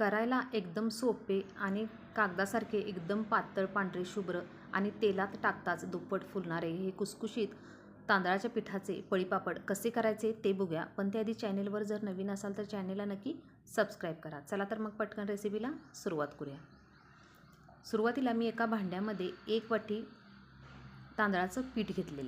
करायला एकदम सोपे आणि कागदासारखे एकदम पातळ पांढरे शुभ्र आणि तेलात टाकताच दुप्पट फुलणारे हे कुसकुशीत तांदळाच्या पिठाचे पळीपापड कसे करायचे ते बघूया. पण त्याआधी चॅनेलवर जर नवीन असाल तर चॅनेलला नक्की सबस्क्राईब करा. चला तर मग पटकन रेसिपीला सुरुवात करूया. सुरुवातीला मी एका भांड्यामध्ये एक वाटी तांदळाचं पीठ घेतलेलं.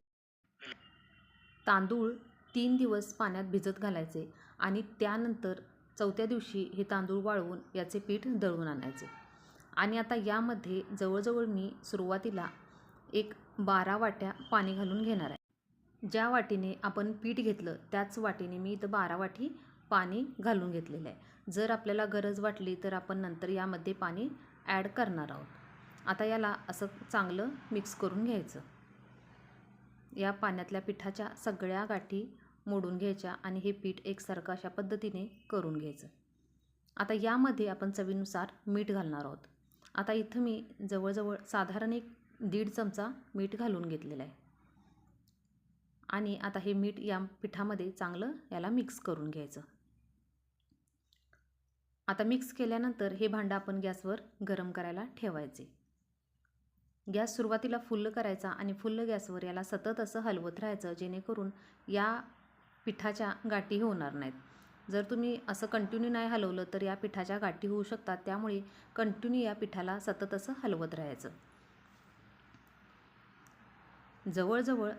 तांदूळ तीन दिवस पाण्यात भिजत घालायचे आणि त्यानंतर चौथ्या दिवशी हे तांदूळ वाळवून याचे पीठ दळून आणायचे. आणि आता यामध्ये जवळजवळ मी सुरुवातीला एक बारा वाट्या पाणी घालून घेणार आहे. ज्या वाटीने आपण पीठ घेतलं त्याच वाटीने मी इथं बारा वाटी पाणी घालून घेतलेलं आहे. जर आपल्याला गरज वाटली तर आपण नंतर यामध्ये पाणी ॲड करणार आहोत. आता याला असं चांगलं मिक्स करून घ्यायचं. या पाण्यातल्या पिठाच्या सगळ्या गाठी मोडून घ्यायच्या आणि हे पीठ एकसारखं अशा पद्धतीने करून घ्यायचं. आता यामध्ये आपण चवीनुसार मीठ घालणार आहोत. आता इथं मी जवळजवळ साधारण एक दीड चमचा मीठ घालून घेतलेलं आहे. आणि आता हे मीठ या पिठामध्ये चांगलं याला मिक्स करून घ्यायचं. आता मिक्स केल्यानंतर हे भांडं आपण गॅसवर गरम करायला ठेवायचे. गॅस सुरुवातीला फुल्ल करायचा आणि फुल्ल गॅसवर याला सतत असं हलवत राहायचं जेणेकरून या पिठाच्या गाठी होणार नाहीत. जर तुम्ही असं कंटिन्यू नाही हलवलं तर या पिठाच्या गाठी होऊ शकतात. त्यामुळे कंटिन्यू या पिठाला सतत असं हलवत राहायचं. जवळजवळ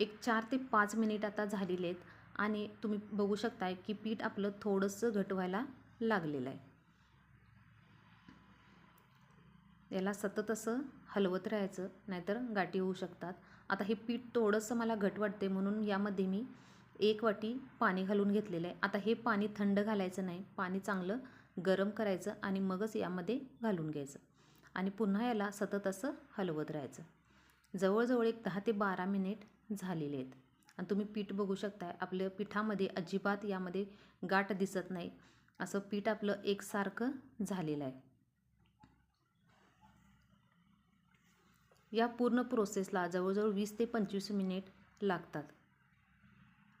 एक चार ते पाच मिनिट आता झालेले आहेत आणि तुम्ही बघू शकताय की पीठ आपलं थोडंसं घट व्हायला लागलेलं आहे. याला सतत असं हलवत राहायचं नाहीतर गाठी होऊ शकतात. आता हे पीठ थोडंसं मला घट वाटते म्हणून यामध्ये मी एक वाटी पाणी घालून घेतलेलं आहे. आता हे पाणी थंड घालायचं नाही. पाणी चांगलं गरम करायचं आणि मगच यामध्ये घालून घ्यायचं. आणि पुन्हा याला सतत असं हलवत राहायचं. जवळजवळ एक दहा ते बारा मिनिट झालेले आहेत. आणि तुम्ही पीठ बघू शकताय. आपल्या पिठामध्ये अजिबात यामध्ये गाठ दिसत नाही. असं पीठ आपलं एकसारखं झालेलं आहे. या पूर्ण प्रोसेसला जवळजवळ वीस ते पंचवीस मिनिट लागतात.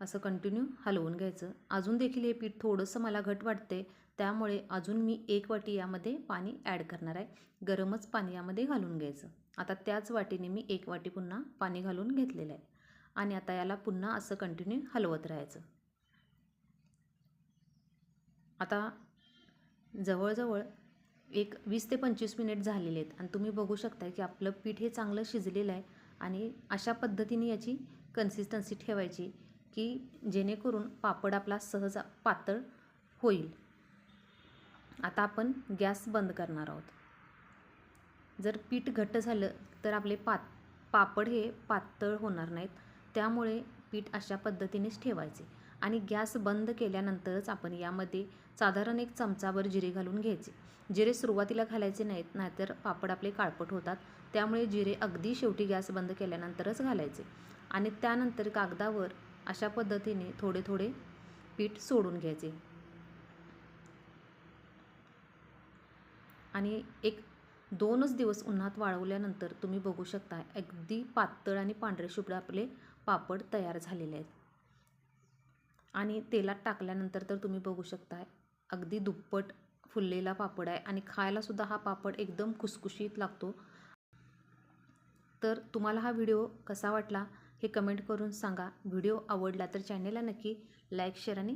असं कंटिन्यू हलवून घ्यायचं. अजून देखील हे पीठ थोडंसं मला घट वाटते त्यामुळे अजून मी एक वाटी यामध्ये पाणी ॲड करणार आहे. गरमच पाणी यामध्ये घालून घ्यायचं. आता त्याच वाटीने मी एक वाटी पुन्हा पाणी घालून घेतलेलं आहे. आणि आता याला पुन्हा असं कंटिन्यू हलवत राहायचं. आता जवळजवळ एक वीस ते पंचवीस मिनिट झालेले आहेत. आणि तुम्ही बघू शकता की आपलं पीठ हे चांगलं शिजलेलं आहे. आणि अशा पद्धतीने याची कन्सिस्टन्सी ठेवायची. की जेणेकरून पापड आपला सहज पातळ होईल. आता आपण गॅस बंद करणार आहोत. जर पीठ घट्ट झालं तर आपले पात पापड हे पातळ होणार नाहीत. त्यामुळे पीठ अशा पद्धतीनेच ठेवायचे आणि गॅस बंद केल्यानंतरच आपण यामध्ये साधारण एक चमचाभर जिरे घालून घ्यायचे. जिरे सुरुवातीला घालायचे नाहीत नाहीतर पापड आपले काळपट होतात. त्यामुळे जिरे अगदी शेवटी गॅस बंद केल्यानंतरच घालायचे. आणि त्यानंतर कागदावर अशा पद्धतीने थोडे थोडे पीठ सोडून घ्यायचे. आणि एक दोनच दिवस उन्हात वाळवल्यानंतर तुम्ही बघू शकता अगदी पातळ आणि पांढरे शुभ्र आपले पापड तयार झालेले आहेत. आणि तेलात टाकल्यानंतर तर तुम्ही बघू शकता अगदी दुप्पट फुललेला पापड आहे आणि खायलासुद्धा हा पापड एकदम खुसखुशीत लागतो. तर तुम्हाला हा व्हिडिओ कसा वाटला? हे कमेंट करून सांगा. व्हिडिओ आवडला तर चॅनेलला नक्की लाईक शेअर आणि